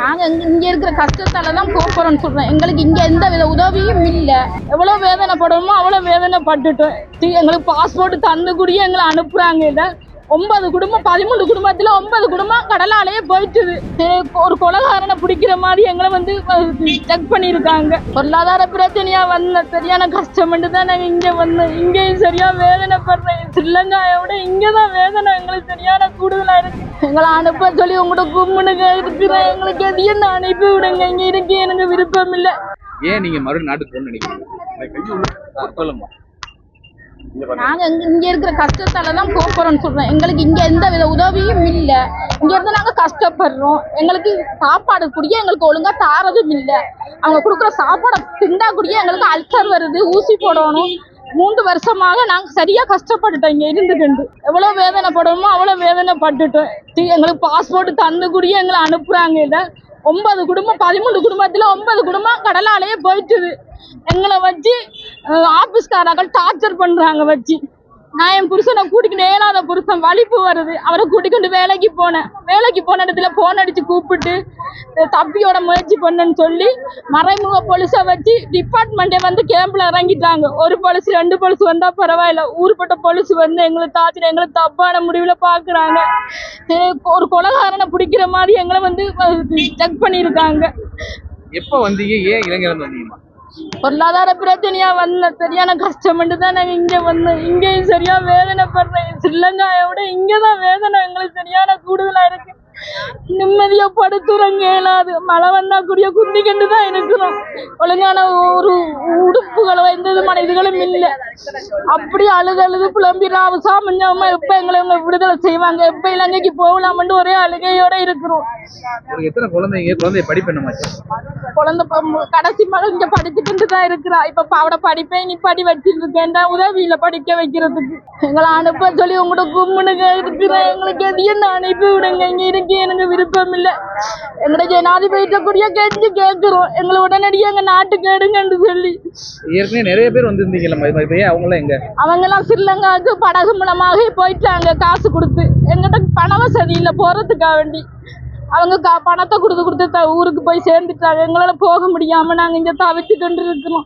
நாங்க இங்க இருக்கிற கஷ்டத்தால தான் போறோம்னு சொல்றோம் எங்களுக்கு இங்க எந்த வித உதவியும் இல்ல. எவ்வளவு வேதனைப்படணுமோ அவ்வளவு வேதனைப்பட்டுட்டோம். பட்டுட்டோம் எங்களுக்கு பாஸ்போர்ட் தந்து கூடிய எங்களை அனுப்புறாங்க. இத ஒன்பது குடும்பம் பதிமூணு குடும்பத்துல ஒன்பது குடும்பம் கடலாலேயே போயிட்டுது. ஒரு கொலகாரனை பிடிக்கிற மாதிரி எங்களை வந்து செக் பண்ணியிருக்காங்க. பொருளாதார பிரச்சனையா வந்த சரியான கஷ்டப்பட்டு தான் நாங்க இங்க வந்தோம் இங்கேயும் சரியா வேதனைப்படுறேன். ஸ்ரீலங்காயை விட இங்கதான் வேதனை எங்களுக்கு சரியான கூடுதலா இருக்கு. எங்களை அனுப்ப சொல்லி உங்களோட கும்முனுங்க இருக்கிறேன் எங்களுக்கு எதையும் நான் அனுப்பி விடுங்க. இங்க இருக்கு எனக்கு விருப்பம் இல்லை. ஏன் நீங்க மறு நாட்டுக்கு போகணும்னு நினைக்கிறீங்க? நாங்க இங்க இங்க இருக்கிற கஷ்டத்தால தான் போறோம்னு சொல்றோம். எங்களுக்கு இங்க எந்த வித உதவியும் இல்ல. இங்க இருந்து நாங்க கஷ்டப்படுறோம். எங்களுக்கு சாப்பாடு குடிய எங்களுக்கு ஒழுங்கா தாரதும் இல்ல. அவங்க கொடுக்குற சாப்பாடை திண்டா குடிய எங்களுக்கு அல்சர் வருது ஊசி போடணும். மூன்று வருஷமாக நாங்க சரியா கஷ்டப்பட்டுட்டோம் இங்க இருந்துக்கிண்டு எவ்வளவு வேதனைப்படணுமோ அவ்வளவு வேதனைப்பட்டுட்டோம். தி- எங்களுக்கு பாஸ்போர்ட் தந்து கூடிய எங்களை அனுப்புறாங்க இதை. ஒன்பது குடும்பம் பதிமூணு குடும்பத்துல ஒன்பது குடும்பம் கடலாலேயே போயிட்டுது. எங்களை வச்சு ஆபீஸ்காரர்கள் டார்ச்சர் பண்றாங்க வச்சு. நான் என் புருஷனை கூட்டிக்கிட்டு ஏனாத புருஷன் வலிப்பு வருது. அவரை கூட்டிக்கொண்டு வேலைக்கு போனேன். வேலைக்கு போன இடத்துல போன் அடிச்சு கூப்பிட்டு தப்பியோட முயற்சி பண்ணுன்னு சொல்லி மறைமுக போலீஸை வச்சு டிபார்ட்மெண்ட்டே வந்து கேம்ப்ல இறங்கிட்டாங்க. ஒரு போலீஸ் ரெண்டு போலீஸ் வந்தா பரவாயில்ல. ஊர்பட்ட போலீஸ் வந்து எங்களை தாச்சு எங்களை தப்பான முடிவுல பாக்குறாங்க. ஒரு கொலகாரனை பிடிக்கிற மாதிரி எங்களை வந்து செக் பண்ணியிருக்காங்க. எப்போ வந்தீங்க? ஏன் இளைஞர் வந்தீங்கம்மா? பொருளாதார பிரச்சனையா வந்த சரியான கஷ்டம் தான் நாங்க இங்க வந்தோம் இங்கேயும் சரியா வேதனைப்படுறேன். ஸ்ரீலங்காவை விட இங்கதான் வேதனை எங்களுக்கு சரியான கூடுதலா இருக்கு. நிம்மதியா படுத்துறங்க இயலாது மழை வந்தா கூடிய குந்தி கண்டு தான் இருக்கிறோம். ஒழுங்கான ஒரு உடுப்புகளோ எந்த விதமான இதுகளும் இல்ல. அப்படி அழுது அழுது புலம்பி ராவு சாமஞ்சாம எப்ப எங்களை இவங்க விடுதலை செய்வாங்க? எப்ப இலங்கைக்கு போகலாம்னு ஒரே அழுகையோட இருக்கிறோம். உங்களுக்கு எத்தனை குழந்தைங்க? படிப்பு என்னமாச்சு குழந்தை பொ- கடைசி மகள் இங்க படிச்சுட்டு தான் இருக்கிறா. இப்ப பாவட படிப்பை நீ படி வச்சிட்டு இருக்கேன்டா உதவியில படிக்க வைக்கிறதுக்கு. எங்களை அனுப்ப சொல்லி உங்களோட கும்முனுங்க இருக்கிறேன். எங்களுக்கு எதையும் அனுப்பி விடுங்க. இங்க இருக்கு எனக்கு விருப்பம் இல்ல எங்களோட ஜனாதிபதிட்ட கூடிய கெஞ்சி கேட்கிறோம். எங்களை உடனடியாக எங்க நாட்டுக்கு எடுங்கன்னு சொல்லி. ஏற்கனவே நிறைய பேர் வந்திருந்தீங்கல்ல இப்போ அவங்களாம் எங்க? அவங்க எல்லாம் ஸ்ரீலங்காவுக்கு படகு மூலமாக போயிட்டாங்க காசு கொடுத்து. எங்கிட்ட பண வசதி இல்லை போறதுக்காக வேண்டி. அவங்க கா பணத்தை கொடுத்து கொடுத்து ஊருக்கு போய் சேர்ந்துட்டாங்க. எங்களால போக முடியாம நாங்க இங்க தவிச்சுட்டு இருக்கிறோம்